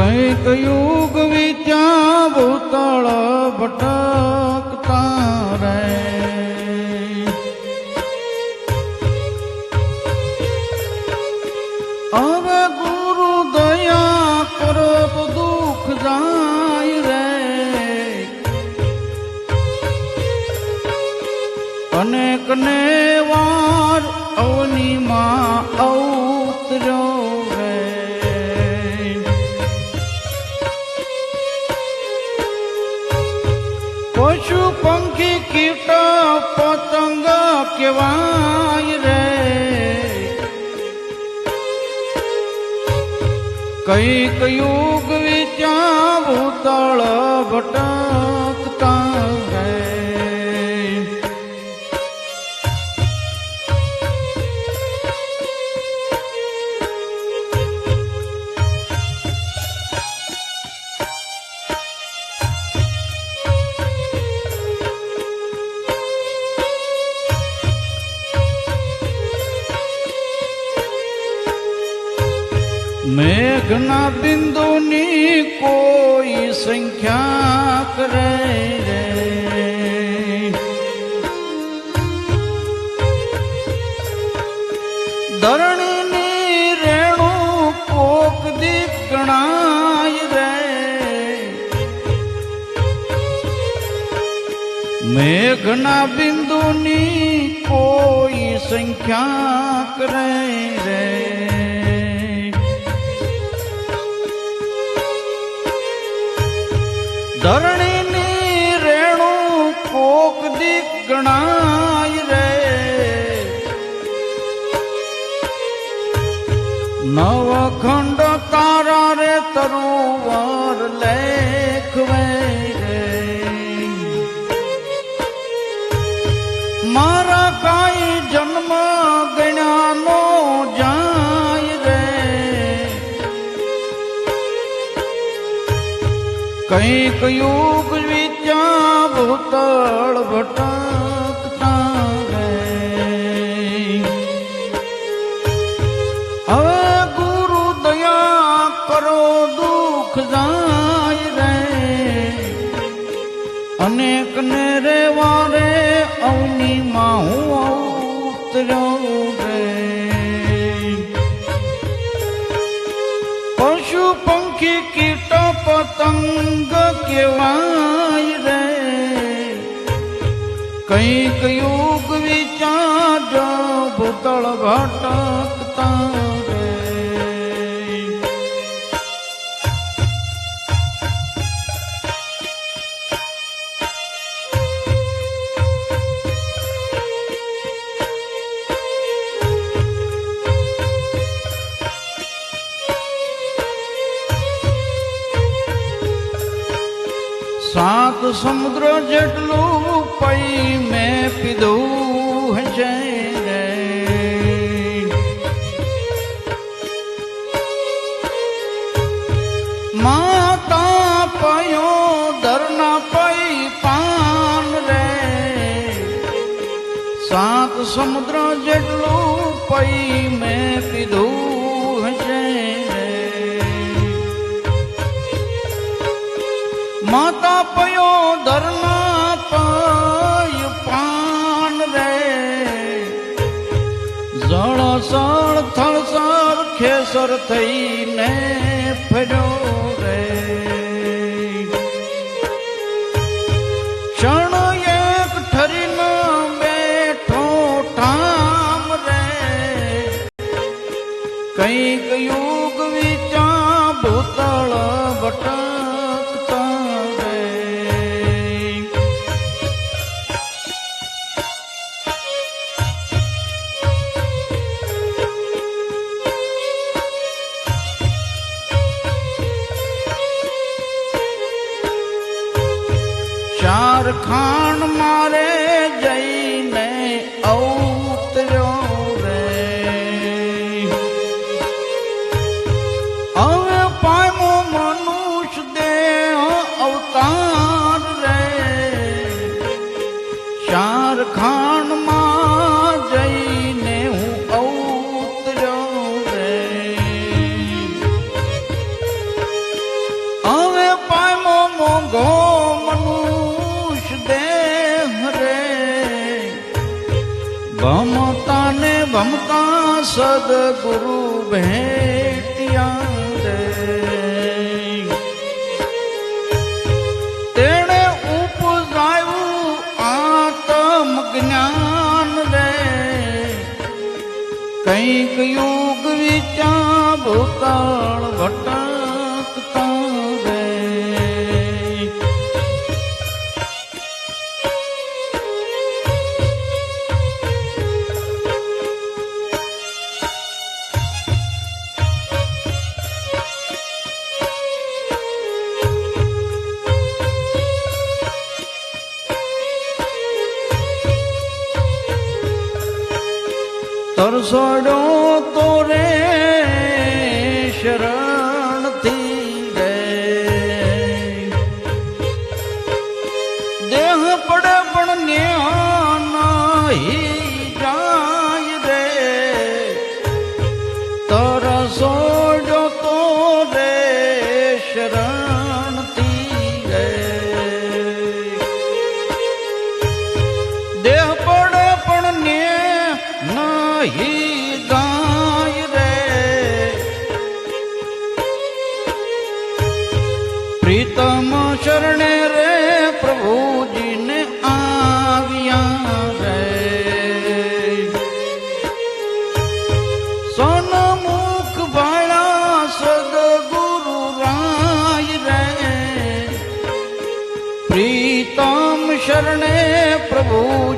કંઈક યુગ વિચ્યા ભૂતળ ભટકતા રે હવે ગુરુ દયા કરો તો દુઃખ જાય રે. અનેક ને કેવાય રે. કંઈક યુગ વિચ્યા ભૂતળ ભટકતા. મેઘના બિંદુની કોઈ સંખ્યા કરે. રે ધરણીની રેણુ કોક દીકણાય રે. મેઘના બિંદુની કોઈ સંખ્યા કરે રે. ધરણીની રેણું કોક દી ગણાય રે. નવખંડ કંઈક યુગ વિચા ભૂતળ ભટકતા રે હવે ગુરુ દયા કરો, દુઃખ જાય રે. અનેક ને રે વારે અવની માં હું ઉતર્યો પતંગ કેવાય રે. કંઈક યુગ વિચાર ભૂતળ ભટકતા સાત સમુદ્ર જેટલું પૈ મેં પીધું હશે રે. માતા પયો ધરના પૈ પાન રે. સાત સમુદ્ર જેટલું પૈ મેં પીધું માતા પયો ધરના પાય પાન રે. જળ સળ થળસર ખેસર થઈને ફર્યો રે. ક્ષણ એક ઠરીને બેઠો ઠામ રે. કંઈક યુગ વિચા ભૂતળ ભટકતા ખાણ મારે જઈને અવતર્યો રે. હવે પામો મનુષ્ય દેહ અવતાર રે. ચાર ખાણ ભમતા ને ભમતા સદગુરુ ભેટિયા રે તેણે ઉપજાયું આત્મ જ્ઞાન રે કંઈક યુગ વિચાર ભૂતાળ ભટા તરસડો તો પ્રીતમ શરણે રે પ્રભુજીને આવ્યા રે સન્મુખ ભાળા સદગુરુ રાય રે પ્રીતમ શરણે પ્રભુજીને